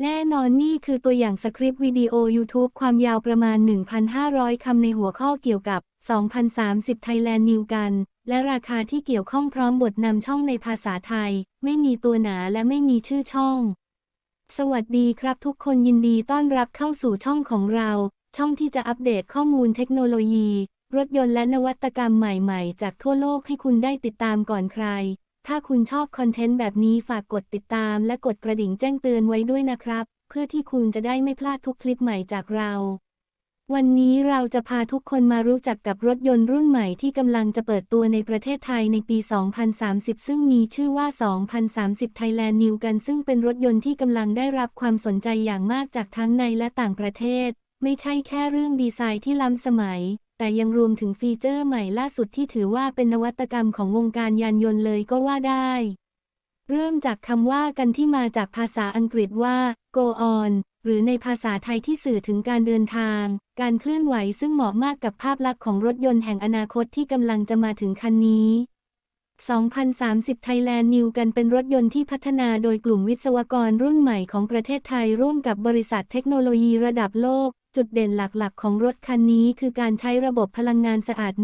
แน่นอนนี่คือตัวอย่างสคริปต์วิดีโอ YouTube ความยาวประมาณ 1,500 คำในหัวข้อเกี่ยวกับ 2030 Thailand New กัน และราคาที่เกี่ยวข้องพร้อมบทนำช่องในภาษาไทย ไม่มีตัวหนาและไม่มีชื่อช่อง สวัสดีครับทุกคนยินดีต้อนรับเข้าสู่ช่องของเรา ช่องที่จะอัปเดตข้อมูลเทคโนโลยี รถยนต์และนวัตกรรมใหม่ๆ จากทั่วโลกให้คุณได้ติดตามก่อนใคร ถ้าคุณชอบคอนเทนต์แบบนี้ฝากกดติดตามและกดกระดิ่งแจ้งเตือนไว้ด้วยนะครับ เพื่อที่คุณจะได้ไม่พลาดทุกคลิปใหม่จากเรา วันนี้เราจะพาทุกคนมารู้จักกับรถยนต์รุ่นใหม่ที่กำลังจะเปิดตัวในประเทศไทยในปี 2030 ซึ่งมีชื่อว่า 2030 Thailand New กัน ซึ่งเป็นรถยนต์ที่กำลังได้รับความสนใจอย่างมากจากทั้งในและต่างประเทศ ไม่ใช่แค่เรื่องดีไซน์ที่ล้ำสมัย แต่ยังรวมถึงฟีเจอร์ใหม่ล่าสุดที่ถือว่าเป็นนวัตกรรมของวงการยานยนต์เลยก็ว่าได้ เริ่มจากคำว่ากันที่มาจากภาษาอังกฤษว่า go on หรือในภาษาไทยที่สื่อถึงการเดินทาง การเคลื่อนไหวซึ่งเหมาะมากกับภาพลักษณ์ของรถยนต์แห่งอนาคตที่กำลังจะมาถึงคันนี้ 2030 Thailand New กันเป็นรถยนต์ที่พัฒนาโดยกลุ่มวิศวกรรุ่นใหม่ของประเทศไทยร่วมกับบริษัทเทคโนโลยีระดับโลก จุดเด่นหลักๆ ของรถคันนี้คือการใช้ระบบพลังงานสะอาด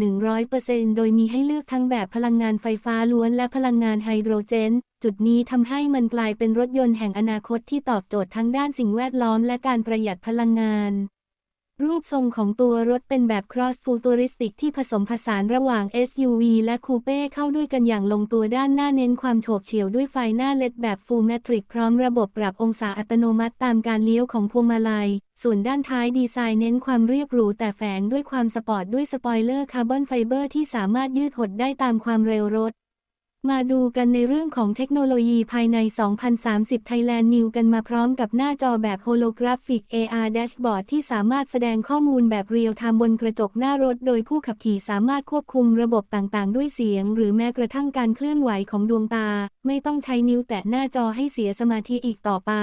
100%โดยมีให้เลือกทั้งแบบพลังงานไฟฟ้าล้วนและพลังงานไฮโดรเจน จุดนี้ทำให้มันกลายเป็นรถยนต์แห่งอนาคตที่ตอบโจทย์ทั้งด้านสิ่งแวดล้อมและการประหยัดพลังงาน รูปทรงของตัวรถเป็นแบบ cross futuristic ที่ผสมผสานระหว่าง SUV และคูเป้เข้าด้วยกันอย่างลงตัวด้านหน้าเน้นความโฉบเฉี่ยวด้วยไฟหน้าเลดแบบ full matrix พร้อมระบบปรับองศาอัตโนมัติตามการเลี้ยวของพวงมาลัย ส่วนด้านท้ายดีไซน์เน้นความเรียบหรูแต่แฝงด้วยความสปอร์ตด้วยสปอยเลอร์คาร์บอนไฟเบอร์ที่สามารถยืดหดได้ตามความเร็วรถ มาดูกันในเรื่องของเทคโนโลยีภายใน 2030 Thailand New กันมาพร้อมกับหน้าจอแบบโฮโลกราฟิก AR Dashboard ที่สามารถแสดงข้อมูลแบบเรียลไทม์บนกระจกหน้ารถ โดยผู้ขับขี่สามารถควบคุมระบบต่างๆ ด้วยเสียง หรือแม้กระทั่งการเคลื่อนไหวของดวงตา ไม่ต้องใช้นิ้วแตะหน้าจอให้เสียสมาธิอีกต่อไป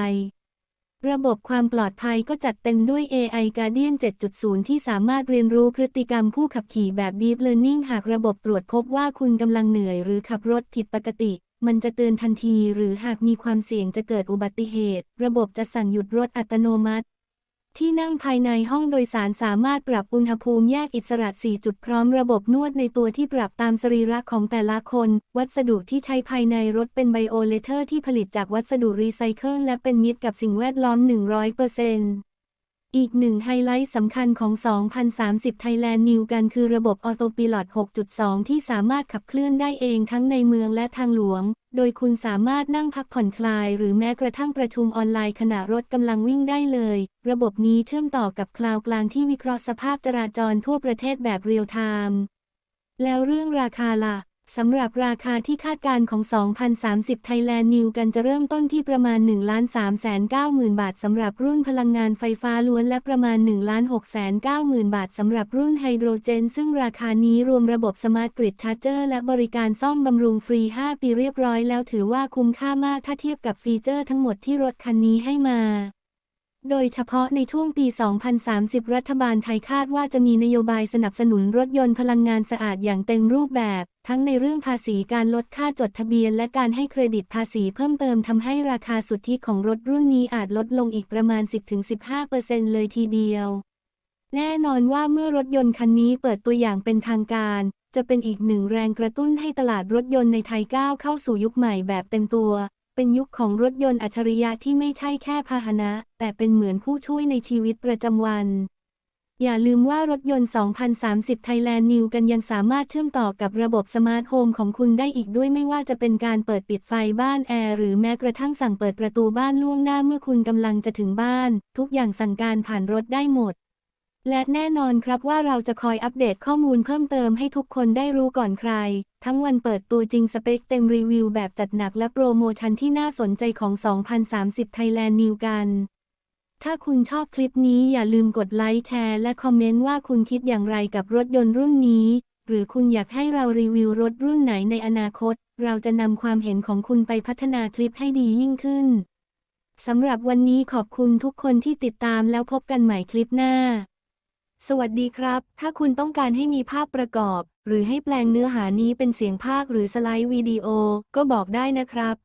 ระบบความปลอดภัยก็จัดเต็มด้วย AI Guardian 7.0 ที่สามารถเรียนรู้พฤติกรรมผู้ขับขี่แบบ Deep Learning หากระบบตรวจพบว่าคุณกำลังเหนื่อยหรือขับรถผิดปกติ มันจะเตือนทันที หรือหากมีความเสี่ยงจะเกิดอุบัติเหตุ ระบบจะสั่งหยุดรถอัตโนมัติ ที่นั่งภายในห้องโดยสารสามารถปรับอุณหภูมิแยกอิสระ 4 จุดพร้อมระบบนวดในตัวที่ปรับตามสรีระของแต่ละคน วัสดุที่ใช้ภายในรถเป็นไบโอเลเทอร์ที่ผลิตจากวัสดุรีไซเคิลและเป็นมิตรกับสิ่งแวดล้อม 100% อีกหนึ่งไฮไลท์สำคัญของ 2030 Thailand New กันคือระบบออโต i ิลอต6.2 ที่สามารถขับเคลื่อนได้เองทั้งในเมืองและทางหลวง โดยคุณสามารถนั่งพักผ่อนคลาย หรือแม้กระทั่งประชุมออนไลน์ขณะรถกำลังวิ่งได้เลย ระบบนี้เชื่อมต่อกับคลาวด์กลางที่วิเคราะห์สภาพจราจรทั่วประเทศแบบเรียลไทม์ แล้วเรื่องราคาล่ะ สำหรับราคาที่คาดการณ์ของ 2030 Thailand New กันจะเริ่มต้นที่ประมาณ 1 3 9 0 0 0 บาทสำหรับรุ่นพลังงานไฟฟ้าล้วนและประมาณ 1 6 9 0 0 0 0 บาทสำหรับรุ่นไฮโดรเจน ซึ่งราคานี้รวมระบบสมาร์ทกริดชาร์เจอร์และบริการซ่อมบำรุงฟรี 5 ปีเรียบร้อยแล้วถือว่าคุ้มค่ามากถ้าเทียบกับฟีเจอร์ทั้งหมดที่รถคันนี้ให้มาโดยเฉพาะในช่วงปี 2030 รัฐบาลไทยคาดว่าจะมีนโยบายสนับสนุนรถยนต์พลังงานสะอาดอย่างเต็มรูปแบบ ทั้งในเรื่องภาษีการลดค่าจดทะเบียน และการให้เครดิตภาษีเพิ่มเติมทำให้ราคาสุทธิของรถรุ่นนี้อาจลดลงอีกประมาณ 10-15%เลยทีเดียว แน่นอนว่าเมื่อรถยนต์คันนี้เปิดตัวอย่างเป็นทางการ จะเป็นอีกหนึ่งแรงกระตุ้นให้ตลาดรถยนต์ในไทยก้าวเข้าสู่ยุคใหม่แบบเต็มตัว เป็นยุคของรถยนต์อัจฉริยะที่ไม่ใช่แค่พาหนะ แต่เป็นเหมือนผู้ช่วยในชีวิตประจำวัน อย่าลืมว่ารถยนต์ 2030 Thailand New กันยังสามารถเชื่อมต่อกับระบบสมาร์ทโฮมของคุณได้อีกด้วยไม่ว่าจะเป็นการเปิดปิดไฟบ้านแอร์หรือแม้กระทั่งสั่งเปิดประตูบ้านล่วงหน้าเมื่อคุณกำลังจะถึงบ้าน ทุกอย่างสั่งการผ่านรถได้หมด และแน่นอนครับว่าเราจะคอยอัปเดตข้อมูลเพิ่มเติมให้ทุกคนได้รู้ก่อนใคร ทั้งวันเปิดตัวจริงสเปคเต็มรีวิวแบบจัดหนักและโปรโมชั่นที่น่าสนใจของ 2030 Thailand New กัน ถ้าคุณชอบคลิปนี้อย่าลืมกดไลค์แชร์และคอมเมนต์ว่าคุณคิดอย่างไรกับรถยนต์รุ่นนี้ หรือคุณอยากให้เรารีวิวรถรุ่นไหนในอนาคต เราจะนำความเห็นของคุณไปพัฒนาคลิปให้ดียิ่งขึ้นสำหรับวันนี้ขอบคุณทุกคนที่ติดตามแล้วพบกันใหม่คลิปหน้า สวัสดีครับ ถ้าคุณต้องการให้มีภาพประกอบ หรือให้แปลงเนื้อหานี้เป็นเสียงภาคหรือสไลด์วิดีโอ ก็บอกได้นะครับ